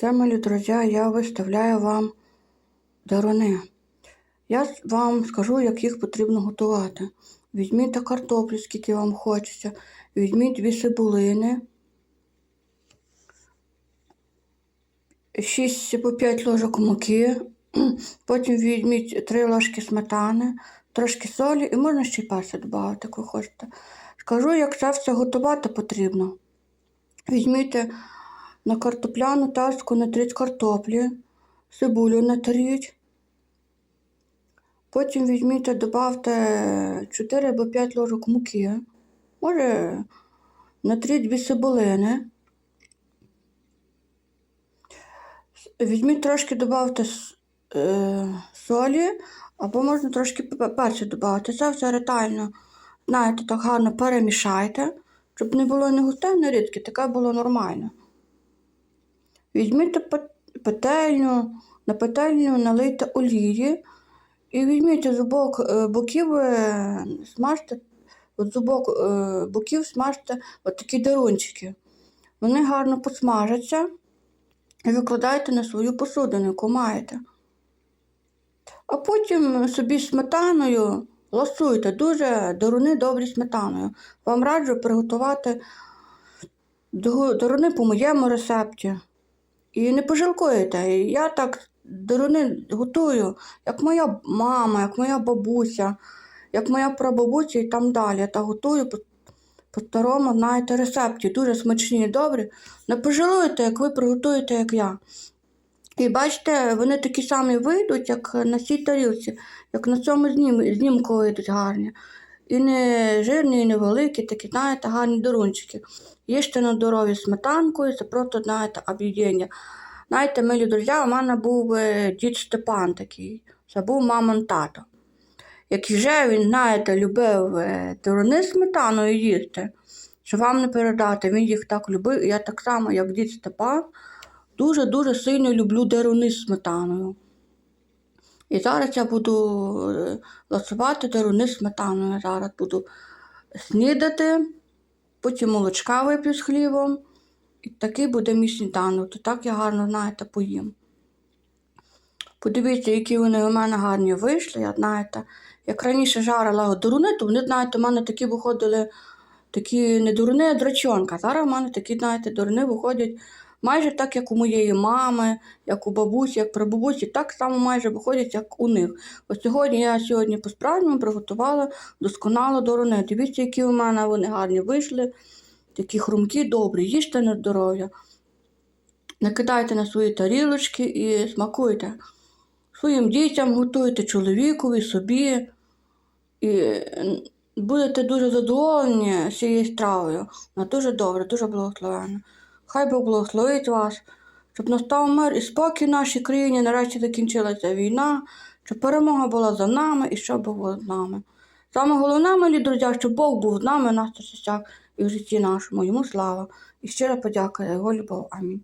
Це, мої друзі, я виставляю вам дарони. Я вам скажу, як їх потрібно готувати. Візьміть картоплю, скільки вам хочеться. Візьміть дві цибулини, 6 або 5 ложок муки, потім візьміть 3 ложки сметани, трошки солі і можна ще й перцю додати, як ви хочете. Скажу, як це все готувати потрібно. Візьміть на картопляну таску натріть картоплі, цибулю натріть. Потім візьміть, додавте 4 або 5 ложок муки. Може, натріть дві цибулини. Візьміть трошки додавте е, солі, або можна трошки пе- перцю додати. Це все ретельно, знаєте, так гарно перемішайте, щоб не було не густе, не рідке, таке було нормально. Візьміть петельню, на петельню налийте олії і візьміть з обох е, боків, е, смажте, от з обох е, боків смажте от такі дарунчики. Вони гарно посмажаться і викладайте на свою посудину, яку маєте. А потім собі сметаною ласуйте, дуже даруни добрі сметаною. Вам раджу приготувати даруни по моєму рецепті. І не пожалкуєте. Я так даруни готую, як моя мама, як моя бабуся, як моя прабабуся і там далі. Я так готую по, старому, знаєте, рецепті. Дуже смачні і добрі. Не пожалуєте, як ви приготуєте, як я. І бачите, вони такі самі вийдуть, як на цій тарілці, як на цьому знім, знімку вийдуть гарні. І не жирні, і не великі, такі, знаєте, гарні дарунчики. Їжте на здоров'я сметанкою, це просто, знаєте, об'єднання. Знаєте, милі друзі, у мене був е, дід Степан такий, це був мамин тато. Як вже він, знаєте, любив е, даруни сметаною їсти, що вам не передати, він їх так любив, і я так само, як дід Степан, дуже-дуже сильно люблю деруни з сметаною. І зараз я буду е, ласувати деруни з сметаною. Зараз буду снідати, потім молочка вип'ю з хлібом. І такий буде мій сніданок. То так я гарно, знаєте, поїм. Подивіться, які вони у мене гарні вийшли. Я, знаєте, як раніше жарила дуруни, то вони, знаєте, у мене такі виходили, такі не дуруни, а драчонка. Зараз у мене такі, знаєте, дуруни виходять майже так, як у моєї мами, як у бабусі, як при бабусі, так само майже виходять, як у них. Ось сьогодні я сьогодні по-справжньому приготувала досконало дуруни. Дивіться, які у мене вони гарні вийшли, такі хрумкі, добрі, їжте на здоров'я. Накидайте на свої тарілочки і смакуйте. Своїм дітям готуйте, чоловікові, собі. І будете дуже задоволені цією стравою. Вона дуже добре, дуже благословенна. Хай Бог благословить вас, щоб настав мир і спокій в нашій країні, нарешті закінчилася війна, щоб перемога була за нами і щоб був з нами. Саме головне, мої друзі, щоб Бог був з нами в нас і в житті нашому. Йому слава. І щира подяка за його любов. Амінь.